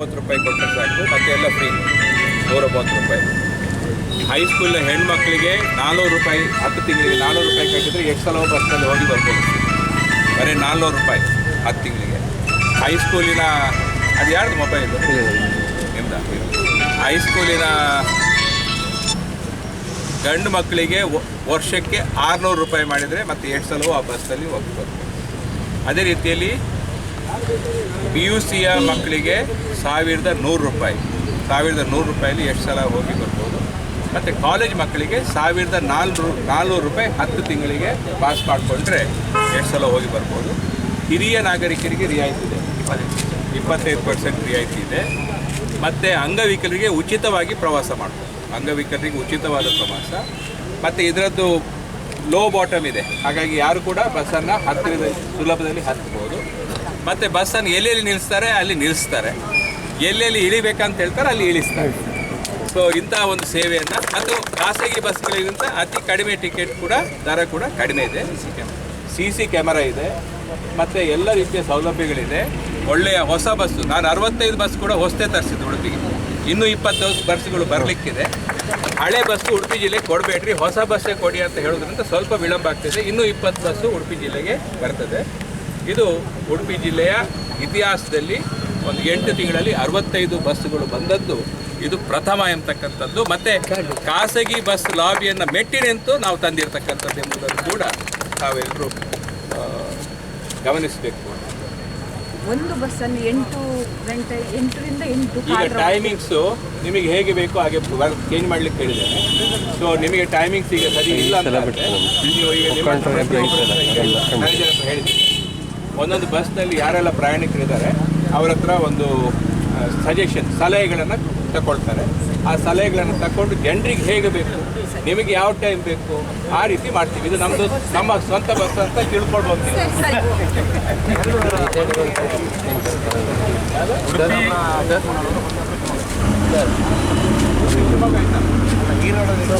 ಮೂವತ್ತು ರೂಪಾಯಿ ಕೊಟ್ಟರೆ ಸಾಕು, ಮತ್ತೆ ಎಲ್ಲ ಫ್ರೀ ಮೂವತ್ತು ರೂಪಾಯಿ. ಹೈಸ್ಕೂಲ್ನ ಹೆಣ್ಮಕ್ಳಿಗೆ ನಾನ್ನೂರು ರೂಪಾಯಿ, ಹತ್ತು ತಿಂಗಳಿಗೆ ನಾನ್ನೂರು ರೂಪಾಯಿ ಕಟ್ಟಿದ್ರೆ ಎಷ್ಟು ಸಲ ಬಸ್ನಲ್ಲಿ ಹೋಗಿ ಬರ್ಬೋದು. ಬರೀ ನಾನ್ನೂರು ರೂಪಾಯಿ ಹತ್ತು ತಿಂಗಳಿಗೆ. ಹೈಸ್ಕೂಲಿನ ಅದು ಯಾರ್ದು ಮೊಬೈಲ್ ನಿಮ್ದ? ಹೈಸ್ಕೂಲಿನ ಗಂಡು ಮಕ್ಕಳಿಗೆ ವರ್ಷಕ್ಕೆ ಆರುನೂರು ರೂಪಾಯಿ ಮಾಡಿದರೆ ಮತ್ತೆ ಎಷ್ಟು ಸಲವೂ ಆ ಬಸ್ಸಲ್ಲಿ ಹೋಗಿ ಬರ್ಬೋದು ಅದೇ ರೀತಿಯಲ್ಲಿ ಪಿ ಯು ಸಿಯ ಮಕ್ಕಳಿಗೆ ಸಾವಿರದ ನೂರು ರೂಪಾಯಿ. ಸಾವಿರದ ನೂರು ರೂಪಾಯಲ್ಲಿ ಎಷ್ಟು ಸಲ ಹೋಗಿ ಬರ್ಬೋದು. ಮತ್ತು ಕಾಲೇಜ್ ಮಕ್ಕಳಿಗೆ ಸಾವಿರದ ನಾಲ್ನೂರು ನಾಲ್ನೂರು ರೂಪಾಯಿ ಹತ್ತು ತಿಂಗಳಿಗೆ ಪಾಸ್ ಮಾಡಿಕೊಂಡ್ರೆ ಎಷ್ಟು ಸಲ ಹೋಗಿ ಬರ್ಬೋದು. ಹಿರಿಯ ನಾಗರಿಕರಿಗೆ ರಿಯಾಯಿತಿ ಇದೆ. ಇಪ್ಪತ್ತೈದು ಪರ್ಸೆಂಟ್ ರಿಯಾಯಿತಿ ಇದೆ. ಮತ್ತು ಅಂಗವಿಕಲರಿಗೆ ಉಚಿತವಾಗಿ ಪ್ರವಾಸ ಮಾಡ್ಬೋದು. ಅಂಗವಿಕಲರಿಗೆ ಉಚಿತವಾದ ಪ್ರವಾಸ. ಮತ್ತು ಇದರದ್ದು ಲೋ ಬಾಟಮ್ ಇದೆ. ಹಾಗಾಗಿ ಯಾರು ಕೂಡ ಬಸ್ಸನ್ನು ಹತ್ತಿರದ ಸುಲಭದಲ್ಲಿ ಹತ್ಬೋದು. ಮತ್ತು ಬಸ್ಸನ್ನು ಎಲ್ಲೆಲ್ಲಿ ನಿಲ್ಲಿಸ್ತಾರೆ ಅಲ್ಲಿ ನಿಲ್ಲಿಸ್ತಾರೆ ಎಲ್ಲೆಲ್ಲಿ ಇಳಿಬೇಕಂತ ಹೇಳ್ತಾರೆ, ಅಲ್ಲಿ ಇಳಿಸ್ತಾರೆ. ಸೊ ಇಂಥ ಒಂದು ಸೇವೆಯನ್ನು, ಮತ್ತು ಖಾಸಗಿ ಬಸ್ಗಳಿಗಿಂತ ಅತಿ ಕಡಿಮೆ ಟಿಕೆಟ್ ಕೂಡ, ದರ ಕೂಡ ಕಡಿಮೆ ಇದೆ. ಸಿ ಸಿ ಕ್ಯಾಮರಾ ಇದೆ. ಮತ್ತು ಎಲ್ಲ ರೀತಿಯ ಸೌಲಭ್ಯಗಳಿದೆ. ಒಳ್ಳೆಯ ಹೊಸ ಬಸ್ಸು ನಾನು ಅರವತ್ತೈದು ಬಸ್ ಕೂಡ ಹೊಸದೇ ತರಿಸಿದ್ದು ಉಡುಪಿಗೆ. ಇನ್ನೂ ಇಪ್ಪತ್ತು ಬಸ್ಸುಗಳು ಬರಲಿಕ್ಕಿದೆ. ಹಳೆ ಬಸ್ಸು ಉಡುಪಿ ಜಿಲ್ಲೆಗೆ ಕೊಡಬೇಡ್ರಿ, ಹೊಸ ಬಸ್ಸೇ ಕೊಡಿ ಅಂತ ಹೇಳೋದ್ರಿಂದ ಸ್ವಲ್ಪ ವಿಳಂಬ ಆಗ್ತಿದೆ. ಇನ್ನೂ ಇಪ್ಪತ್ತು ಬಸ್ಸು ಉಡುಪಿ ಜಿಲ್ಲೆಗೆ ಬರ್ತದೆ. ಇದು ಉಡುಪಿ ಜಿಲ್ಲೆಯ ಇತಿಹಾಸದಲ್ಲಿ ಒಂದು ಎಂಟು ತಿಂಗಳಲ್ಲಿ ಅರವತ್ತೈದು ಬಸ್ಸುಗಳು ಬಂದದ್ದು. ಇದು ಪ್ರಥಮ ಎಂಬತಕ್ಕಂಥದ್ದು. ಮತ್ತೆ ಖಾಸಗಿ ಬಸ್ ಲಾಬಿಯನ್ನು ಮೆಟ್ಟಿ ನಿಂತು ನಾವು ತಂದಿರತಕ್ಕಂಥದ್ದು ಎಂಬುದನ್ನು ಕೂಡ ತಾವೆಲ್ಲರೂ ಗಮನಿಸಬೇಕು. ಒಂದು ಬಸ್ಸನ್ನು ಎಂಟು ಗಂಟೆ ಎಂಟರಿಂದ ಎಂಟು ಈಗ ಟೈಮಿಂಗ್ಸು ನಿಮಗೆ ಹೇಗೆ ಬೇಕೋ ಹಾಗೆ ಚೇಂಜ್ ಮಾಡ್ಲಿಕ್ಕೆ ಹೇಳಿದ್ದೇನೆ ಸೊ ನಿಮಗೆ ಟೈಮಿಂಗ್ಸ್ ಈಗ ಸರಿ ಇಲ್ಲ ಅಂತ ಹೇಳಿದ್ದೀನಿ. ಒಂದೊಂದು ಬಸ್ನಲ್ಲಿ ಯಾರೆಲ್ಲ ಪ್ರಯಾಣಿಕರಿದ್ದಾರೆ ಅವರ ಹತ್ರ ಒಂದು ಸಜೆಷನ್ ಸಲಹೆಗಳನ್ನು ತಗೊಳ್ತಾರೆ ಆ ಸಲಹೆಗಳನ್ನು ತಗೊಂಡು ಜನರಿಗೆ ಹೇಗೆ ಬೇಕು ನಿಮಗೆ ಯಾವ ಟೈಮ್ ಬೇಕು ಆ ರೀತಿ ಮಾಡ್ತೀವಿ. ಇದು ನಮ್ಮದು ನಮ್ಮ ಸ್ವಂತ ಬಸ್ ಅಂತ ತಿಳ್ಕೊಂಡು ಹೋಗ್ತೀವಿ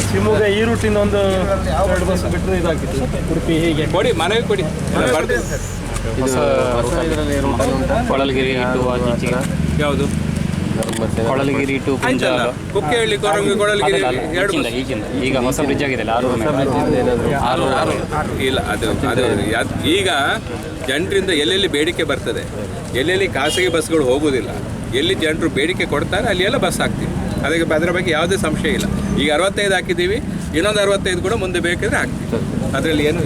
ಶಿವಮೊಗ್ಗ ಈ ರೂಟಿನ ಒಂದು ಎರಡು ಬಸ್ ಬಿಟ್ಟರೆ ಇದಾಗಿತ್ತು ಉಡುಪಿ ಹೀಗೆ. ಕೊಡಿ ಮನೆಗೆ ಕೊಡಿ. ಬರ್ತೀವಿ. ಕೊಳಲಗಿರಿ ಟು ಆಚೀಚೆಗೆ ಯಾವುದು? ಕೊಳಲಗಿರಿ ಟು ಕುಕ್ಕೆಹಳ್ಳಿ ಕೊರಂಗಿ ಎರಡು. ಈಗ ಹೊಸ ಬ್ರಿಡ್ಜ್ ಆಗಿದೆ ಆರು ಇಲ್ಲ ಅದು ಅದು ಈಗ ಜನರಿಂದ ಎಲ್ಲೆಲ್ಲಿ ಬೇಡಿಕೆ ಬರ್ತದೆ? ಎಲ್ಲೆಲ್ಲಿ ಖಾಸಗಿ ಬಸ್ಗಳು ಹೋಗುದಿಲ್ಲ? ಎಲ್ಲಿ ಜನರು ಬೇಡಿಕೆ ಕೊಡ್ತಾರೆ ಅಲ್ಲಿ ಎಲ್ಲ ಬಸ್ ಹಾಕ್ತೀವಿ. ಅದಕ್ಕೆ ಅದರ ಬಗ್ಗೆ ಯಾವುದೇ ಸಂಶಯ ಇಲ್ಲ. ಈಗ ಅರವತ್ತೈದು ಹಾಕಿದ್ದೀವಿ ಇನ್ನೊಂದು ಅರವತ್ತೈದು ಕೂಡ ಮುಂದೆ ಬೇಕಿದ್ರೆ ಹಾಕ್ತೀವಿ. ಅದರಲ್ಲಿ ಏನು